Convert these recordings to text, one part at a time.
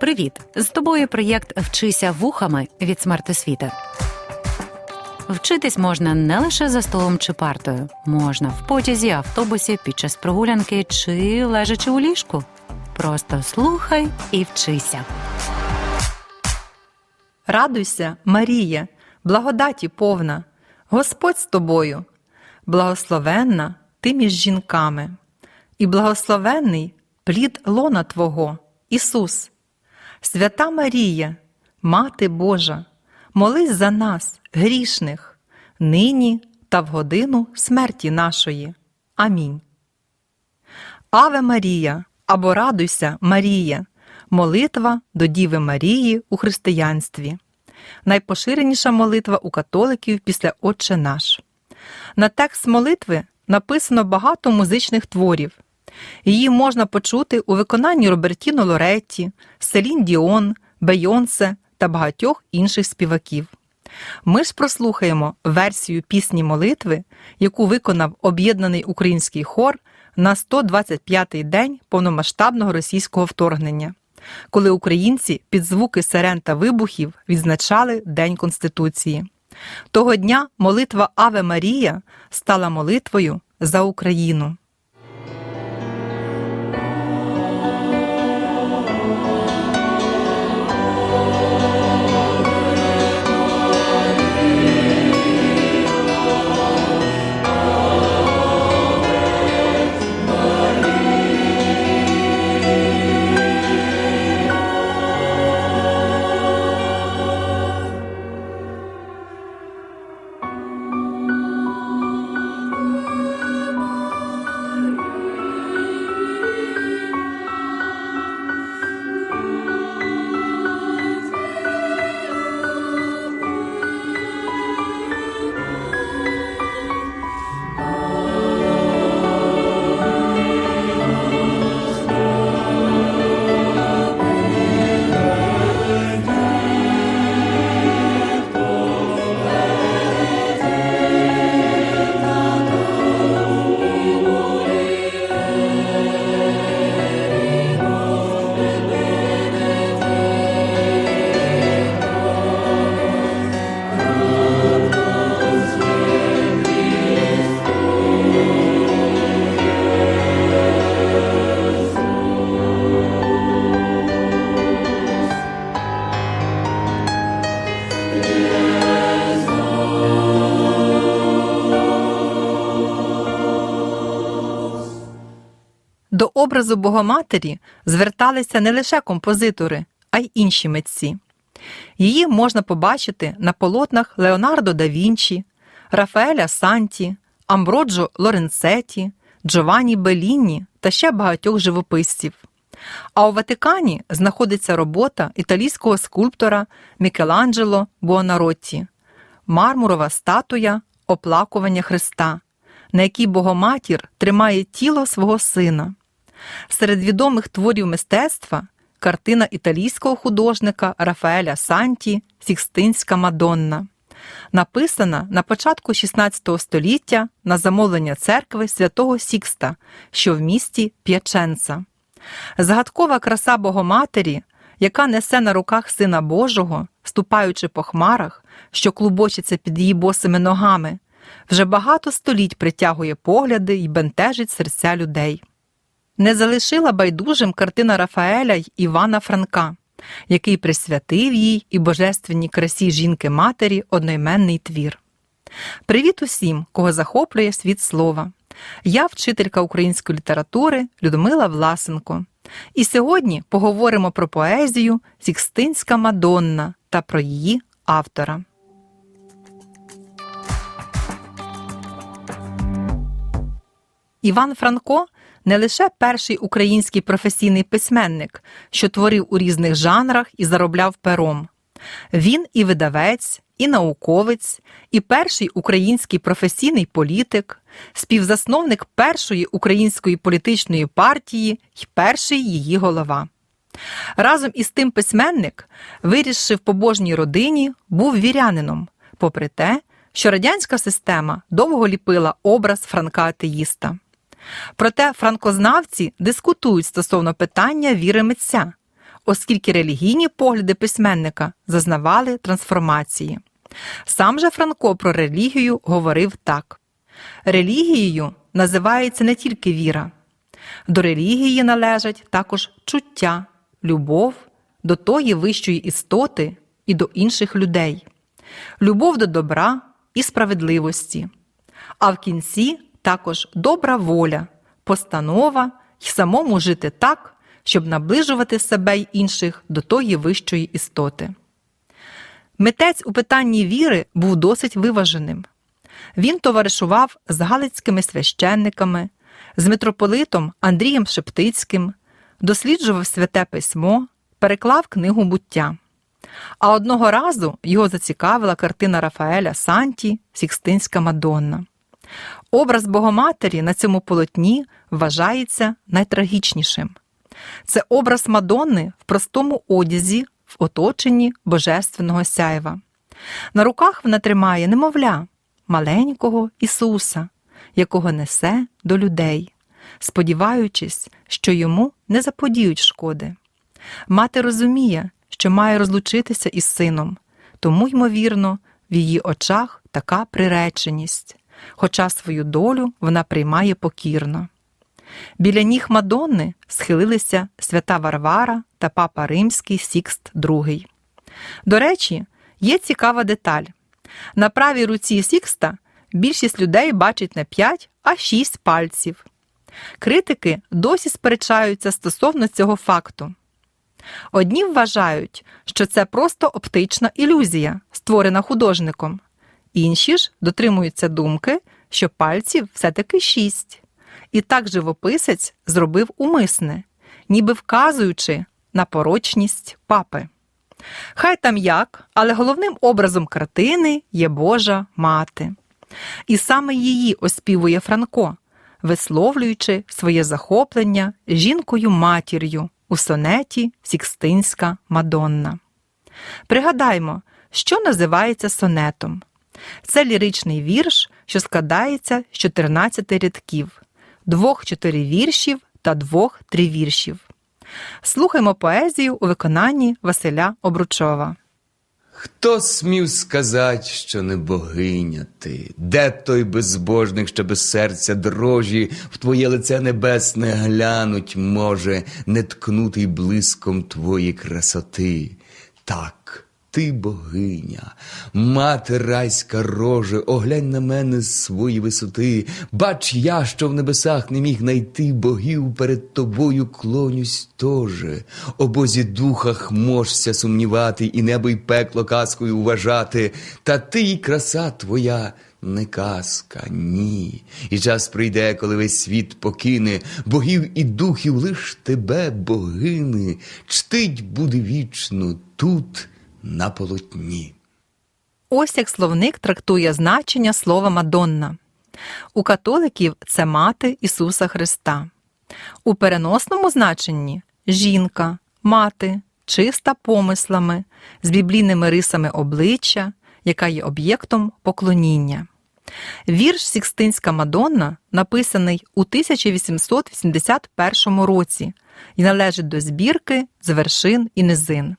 Привіт! З тобою проєкт Вчися вухами від смертосвіти. Вчитись можна не лише за столом чи партою, можна в потязі, автобусі, під час прогулянки чи лежачи у ліжку. Просто слухай і вчися. Радуйся, Марія, благодаті повна, Господь з тобою, благословенна ти між жінками, і благословенний плід лона Твого, Ісус. Свята Марія, Мати Божа, молись за нас, грішних, нині та в годину смерті нашої. Амінь. Аве Марія або Радуйся, Марія, молитва до Діви Марії у християнстві. Найпоширеніша молитва у католиків після Отче наш. На текст молитви написано багато музичних творів. Її можна почути у виконанні Робертіно Лоретті, Селін Діон, Бейонсе та багатьох інших співаків. Ми ж прослухаємо версію пісні молитви, яку виконав об'єднаний український хор на 125-й день повномасштабного російського вторгнення, коли українці під звуки сирен та вибухів відзначали День Конституції. Того дня молитва Аве Марія стала молитвою за Україну. Образу Богоматері зверталися не лише композитори, а й інші митці. Її можна побачити на полотнах Леонардо да Вінчі, Рафаеля Санті, Амброджо Лоренцеті, Джованні Белліні та ще багатьох живописців. А у Ватикані знаходиться робота італійського скульптора Мікеланджело Буонаротті мармурова статуя оплакування Христа, на якій Богоматір тримає тіло свого сина. Серед відомих творів мистецтва картина італійського художника Рафаеля Санті Сікстинська Мадонна, написана на початку XVI століття на замовлення церкви святого Сікста, що в місті П'яченца. Загадкова краса Богоматері, яка несе на руках Сина Божого, ступаючи по хмарах, що клубочиться під її босими ногами, вже багато століть притягує погляди й бентежить серця людей. Не залишила байдужим картина Рафаеля й Івана Франка, який присвятив їй і божественній красі жінки-матері одноіменний твір. Привіт усім, кого захоплює світ слова. Я вчителька української літератури Людмила Власенко. І сьогодні поговоримо про поезію Сікстинська Мадонна та про її автора. Іван Франко не лише перший український професійний письменник, що творив у різних жанрах і заробляв пером. Він і видавець, і науковець, і перший український професійний політик, співзасновник першої української політичної партії й перший її голова. Разом із тим письменник, вирісши в побожній родині, був вірянином, попри те, що радянська система довго ліпила образ Франка атеїста. Проте франкознавці дискутують стосовно питання віри митця, оскільки релігійні погляди письменника зазнавали трансформації. Сам же Франко про релігію говорив так: релігією називається не тільки віра. До релігії належать також чуття, любов до тої вищої істоти і до інших людей, любов до добра і справедливості, а в кінці також добра воля, постанова й самому жити так, щоб наближувати себе й інших до тої вищої істоти. Митець у питанні віри був досить виваженим. Він товаришував з галицькими священниками, з митрополитом Андрієм Шептицьким, досліджував святе письмо, переклав книгу буття. А одного разу його зацікавила картина Рафаеля Санті Сікстинська Мадонна. Образ Богоматері на цьому полотні вважається найтрагічнішим. Це образ Мадонни в простому одязі в оточенні божественного сяєва. На руках вона тримає немовля, маленького Ісуса, якого несе до людей, сподіваючись, що йому не заподіють шкоди. Мати розуміє, що має розлучитися із сином, тому, ймовірно, в її очах така приреченість, хоча свою долю вона приймає покірно. Біля ніг Мадонни схилилися свята Варвара та папа Римський Сікст II. До речі, є цікава деталь. На правій руці Сікста більшість людей бачить не 5, а 6 пальців. Критики досі сперечаються стосовно цього факту. Одні вважають, що це просто оптична ілюзія, створена художником. Інші ж дотримуються думки, що пальців все-таки шість. І так живописець зробив умисне, ніби вказуючи на порочність папи. Хай там як, але головним образом картини є Божа мати. І саме її оспівує Франко, висловлюючи своє захоплення жінкою матір'ю у сонеті Сікстинська Мадонна. Пригадаймо, що називається сонетом. Це ліричний вірш, що складається з 14 рядків, двох чотири віршів та двох тривіршів. Слухаймо поезію у виконанні Василя Обручова. Хто смів сказать, що не богиня ти? Де той безбожник, що без серця дрожі в твоє лице небесне глянуть може, не ткнутий блиском твої красоти? Так, ти богиня, мати райська роже, оглянь на мене з свої висоти. Бач я, що в небесах не міг найти богів, перед тобою клонюсь тоже. О Бозі духах можся сумнівати, і небо й пекло казкою вважати, та ти й краса твоя. Не казка, ні. І час прийде, коли весь світ покине, богів і духів лиш тебе, богини, чтить буде вічно тут, на полотні. Ось як словник трактує значення слова Мадонна. У католиків це мати Ісуса Христа. У переносному значенні жінка, мати, чиста помислами, з біблійними рисами обличчя, яка є об'єктом поклоніння. Вірш Сікстинська Мадонна написаний у 1881 році і належить до збірки з вершин і низин.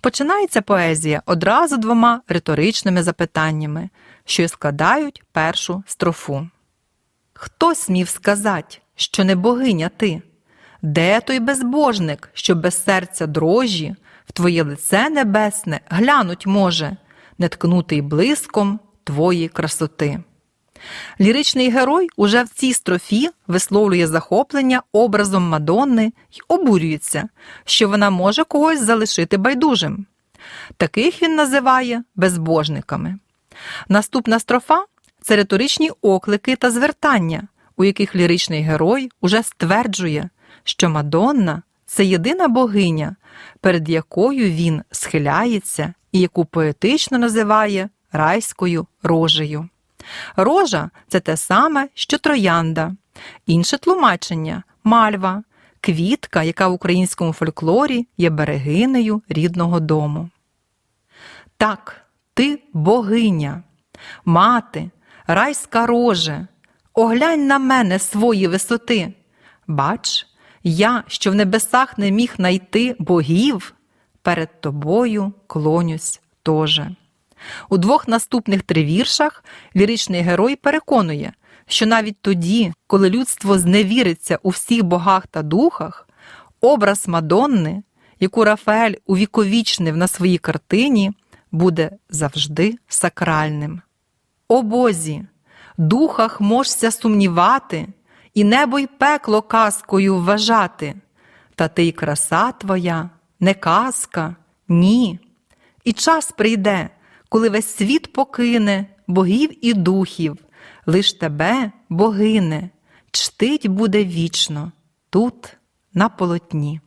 Починається поезія одразу двома риторичними запитаннями, що складають першу строфу. Хто смів сказати, що не богиня ти? Де той безбожник, що без серця дрожі, в твоє лице небесне глянуть може, не ткнутий блиском твої красоти? Ліричний герой уже в цій строфі висловлює захоплення образом Мадонни й обурюється, що вона може когось залишити байдужим. Таких він називає безбожниками. Наступна строфа це риторичні оклики та звертання, у яких ліричний герой уже стверджує, що Мадонна це єдина богиня, перед якою він схиляється і яку поетично називає райською рожею. Рожа це те саме, що троянда, інше тлумачення мальва, квітка, яка в українському фольклорі є берегинею рідного дому. Так, ти богиня, мати, райська роже, оглянь на мене свої висоти. Бач, Я, що в небесах не міг найти богів, перед тобою клонюсь тоже. У двох наступних тривіршах ліричний герой переконує, що навіть тоді, коли людство зневіриться у всіх богах та духах, образ Мадонни, яку Рафаель увіковічнив на своїй картині, буде завжди сакральним. О Бозі, духах можся сумнівати, і небо й пекло казкою вважати, та ти й краса твоя, не казка, ні. І час прийде, коли весь світ покине богів і духів, лиш тебе, богине, чтить буде вічно тут, на полотні.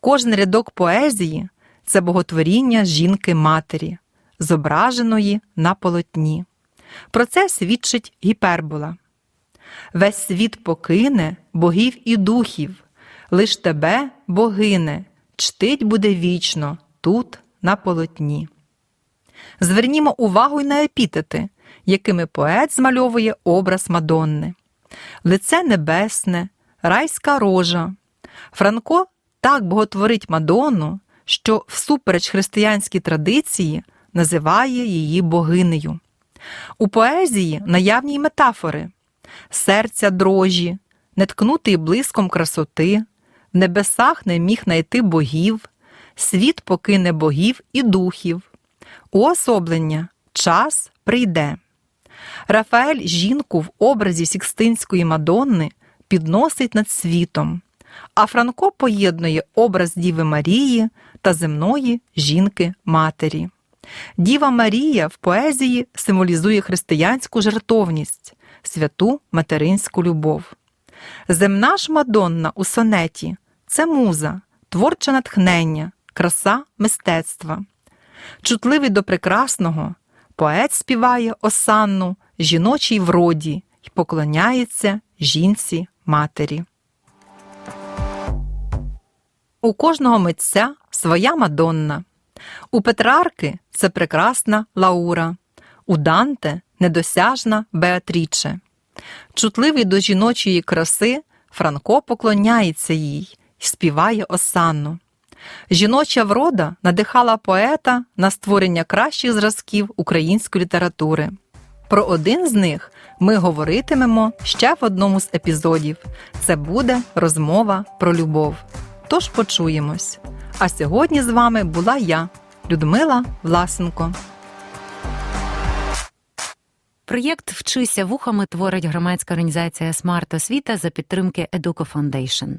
Кожен рядок поезії це боготворіння жінки-матері, зображеної на полотні. Про це свідчить гіпербола. Весь світ покине богів і духів, лиш тебе, богине, чтить буде вічно тут, на полотні. Звернімо увагу й на епітети, якими поет змальовує образ Мадонни. Лице небесне, райська рожа. Франко так боготворить Мадонну, що всупереч християнській традиції називає її богинею. У поезії наявні й метафори серця дрожі, неткнутий блиском красоти, в небесах не міг найти богів, світ покине богів і духів. Уособлення час прийде. Рафаель жінку в образі Сікстинської Мадонни підносить над світом, а Франко поєднує образ Діви Марії та земної жінки-матері. Діва Марія в поезії символізує християнську жертовність, святу материнську любов. Земна ж Мадонна у сонеті це муза, творче натхнення, краса мистецтва. Чутливий до прекрасного, поет співає осанну жіночій вроді й поклоняється жінці матері. У кожного митця своя Мадонна. У Петрарки це прекрасна Лаура, у Данте недосяжна Беатріче. Чутливий до жіночої краси, Франко поклоняється їй і співає осанну. Жіноча врода надихала поета на створення кращих зразків української літератури. Про один з них ми говоритимемо ще в одному з епізодів. Це буде розмова про любов. Тож почуємось. А сьогодні з вами була я, Людмила Власенко. Проєкт Вчися вухами творить громадська організація Смарт Освіта за підтримки Educo Foundation.